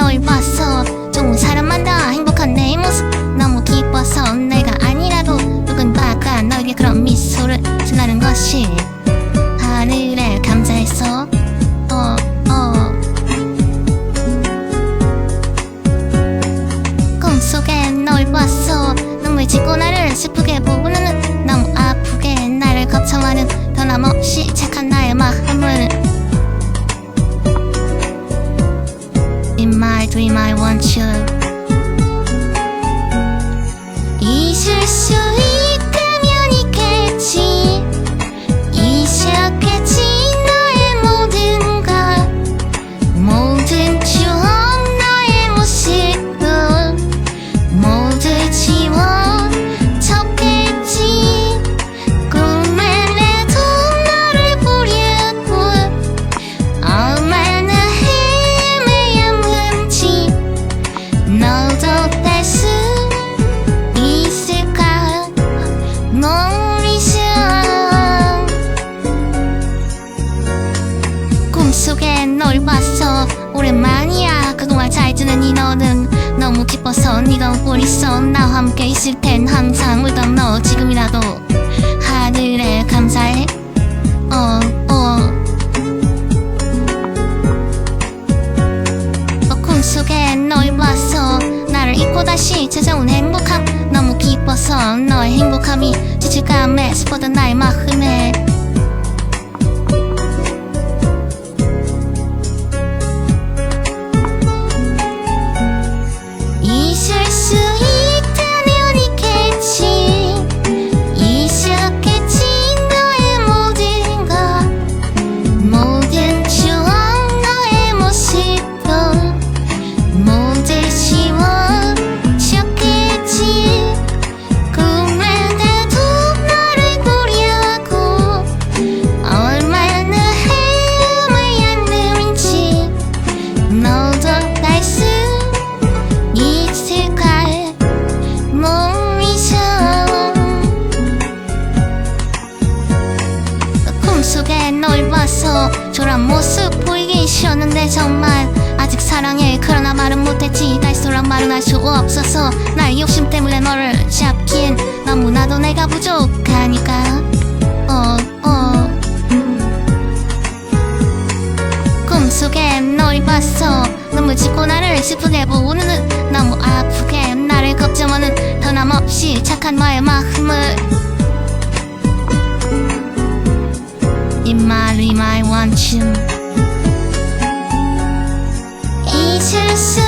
널 봤어 좋은 사람 만나 행복한 내 모습. 너무 기뻐서 내가 아니라도 누군가가 너에게 그런 미소를 전하는 것이 하늘에 감사했어. 어, 어. 꿈속에 널 봤어. 눈물 짓고 나를 슬프게 보고는 너무 아프게 나를 거쳐가는 변함없이 착한 나의 마음을 dream I want you soul? 꿈속에 널 봤어. 오랜만이야. 그동안 잘 지내니 너는 너무 기뻐서 네가 웃고 있어. 나와 함께 있을 땐 항상. 울던 너 지금이라도 나를 잊고 다시 찾아온 행복함. 너무 기뻐서 너의 행복함이 지칠감에 슬퍼던 나의 마음에 정말 아직 사랑해. 그러나 말은 못했지. 달소란 말은 할 수 없어서 나의 욕심 때문에 너를 잡기엔 너무나도 내가 부족하니까. 어, 어. 꿈속에 널 봤어. 눈물 짓고 나를 슬프게 보는 너무 아프게. 나를 걱정하는 변함없이 착한 나의 마음을. my dream I want you 잊을 수